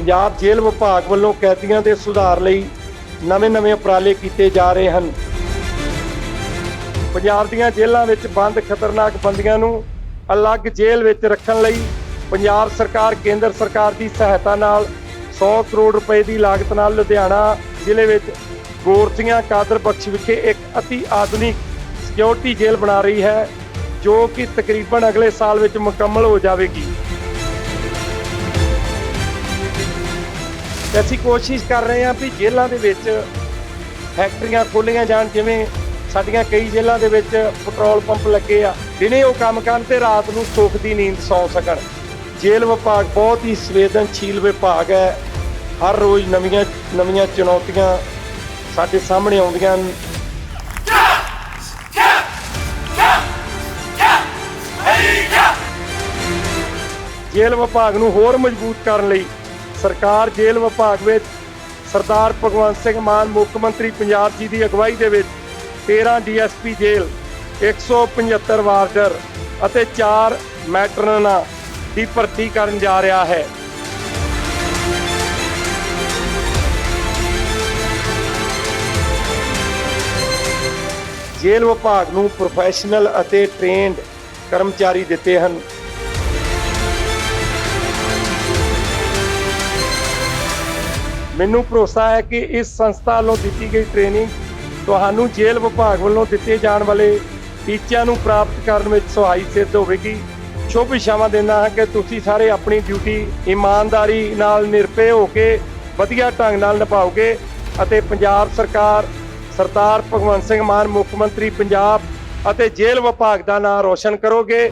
ਪੰਜਾਬ ਜੇਲ੍ਹ ਵਿਭਾਗ ਵੱਲੋਂ ਕੈਦੀਆਂ ਦੇ ਸੁਧਾਰ ਲਈ ਨਵੇਂ-ਨਵੇਂ ਉਪਰਾਲੇ ਕੀਤੇ ਜਾ ਰਹੇ ਹਨ। ਪੰਜਾਬ ਦੀਆਂ ਜੇਲ੍ਹਾਂ ਵਿੱਚ ਬੰਦ ਖਤਰਨਾਕ ਬੰਦੀਆਂ ਨੂੰ ਅਲੱਗ ਜੇਲ੍ਹ ਵਿੱਚ ਰੱਖਣ ਲਈ ਪੰਜਾਬ ਸਰਕਾਰ, ਕੇਂਦਰ ਸਰਕਾਰ ਦੀ ਸਹਾਇਤਾ ਨਾਲ 100 ਕਰੋੜ ਰੁਪਏ ਦੀ ਲਾਗਤ ਨਾਲ ਲੁਧਿਆਣਾ ਜ਼ਿਲ੍ਹੇ ਵਿੱਚ ਗੋਰਤੀਆਂ ਕਾਦਰ ਬਖਸ਼ ਵਿਖੇ ਇੱਕ ਅਤੀ ਆਧੁਨਿਕ ਸਿਕਿਉਰਿਟੀ ਜੇਲ੍ਹ ਬਣਾ ਰਹੀ ਹੈ, ਜੋ ਕਿ ਤਕਰੀਬਨ ਅਗਲੇ ਸਾਲ ਵਿੱਚ ਮੁਕੰਮਲ ਹੋ ਜਾਵੇਗੀ। ਤੇ ਅਸੀਂ ਕੋਸ਼ਿਸ਼ ਕਰ ਰਹੇ ਹਾਂ ਵੀ ਜੇਲ੍ਹਾਂ ਦੇ ਵਿੱਚ ਫੈਕਟਰੀਆਂ ਖੋਲੀਆਂ ਜਾਣ, ਜਿਵੇਂ ਸਾਡੀਆਂ ਕਈ ਜੇਲ੍ਹਾਂ ਦੇ ਵਿੱਚ ਪੈਟਰੋਲ ਪੰਪ ਲੱਗੇ ਆ, ਦਿਨੇ ਉਹ ਕੰਮ ਕਰਨ ਤੇ ਰਾਤ ਨੂੰ ਸੁੱਖ ਦੀ ਨੀਂਦ ਸੌ ਸਕਣ। ਜੇਲ੍ਹ ਵਿਭਾਗ ਬਹੁਤ ਹੀ ਸੰਵੇਦਨਸ਼ੀਲ ਵਿਭਾਗ ਹੈ। ਹਰ ਰੋਜ਼ ਨਵੀਆਂ ਨਵੀਆਂ ਚੁਣੌਤੀਆਂ ਸਾਡੇ ਸਾਹਮਣੇ ਆਉਂਦੀਆਂ ਹਨ। ਜੇਲ੍ਹ ਵਿਭਾਗ ਨੂੰ ਹੋਰ ਮਜ਼ਬੂਤ ਕਰਨ ਲਈ ਸਰਕਾਰ ਜੇਲ੍ਹ ਵਿਭਾਗ ਵਿੱਚ ਸਰਦਾਰ ਭਗਵੰਤ ਸਿੰਘ ਮਾਨ, ਮੁੱਖ ਮੰਤਰੀ ਪੰਜਾਬ ਜੀ ਦੀ ਅਗਵਾਈ ਦੇ ਵਿੱਚ 13 ਡੀਐਸਪੀ ਜੇਲ੍ਹ 175 ਵਾਰਡਰ ਅਤੇ 4 ਮੈਟਰਨਾਂ ਦੀ ਭਰਤੀ ਕਰਨ ਜਾ ਰਿਹਾ ਹੈ। ਜੇਲ੍ਹ ਵਿਭਾਗ ਨੂੰ ਪ੍ਰੋਫੈਸ਼ਨਲ ਅਤੇ ਟ੍ਰੇਨਡ ਕਰਮਚਾਰੀ ਦਿੱਤੇ ਹਨ। ਮੈਨੂੰ ਭਰੋਸਾ ਹੈ ਕਿ ਇਸ ਸੰਸਥਾ ਵੱਲੋਂ ਦਿੱਤੀ ਗਈ ਟ੍ਰੇਨਿੰਗ ਤੁਹਾਨੂੰ ਜੇਲ੍ਹ ਵਿਭਾਗ ਵੱਲੋਂ ਦਿੱਤੇ ਜਾਣ ਵਾਲੇ ਟੀਚਿਆਂ ਨੂੰ ਪ੍ਰਾਪਤ ਕਰਨ ਵਿੱਚ ਸਹਾਈ ਸਿੱਧ ਹੋਵੇਗੀ। ਸ਼ੁਭ ਇਸ਼ਾਵਾਂ ਦਿੰਦਾ ਹਾਂ ਕਿ ਤੁਸੀਂ ਸਾਰੇ ਆਪਣੀ ਡਿਊਟੀ ਇਮਾਨਦਾਰੀ ਨਾਲ ਨਿਰਪੇ ਹੋ ਕੇ ਵਧੀਆ ਢੰਗ ਨਾਲ ਨਿਭਾਓਗੇ ਅਤੇ ਪੰਜਾਬ ਸਰਕਾਰ, ਸਰਦਾਰ ਭਗਵੰਤ ਸਿੰਘ ਮਾਨ, ਮੁੱਖ ਮੰਤਰੀ ਪੰਜਾਬ ਅਤੇ ਜੇਲ੍ਹ ਵਿਭਾਗ ਦਾ ਨਾਮ ਰੋਸ਼ਨ ਕਰੋਗੇ।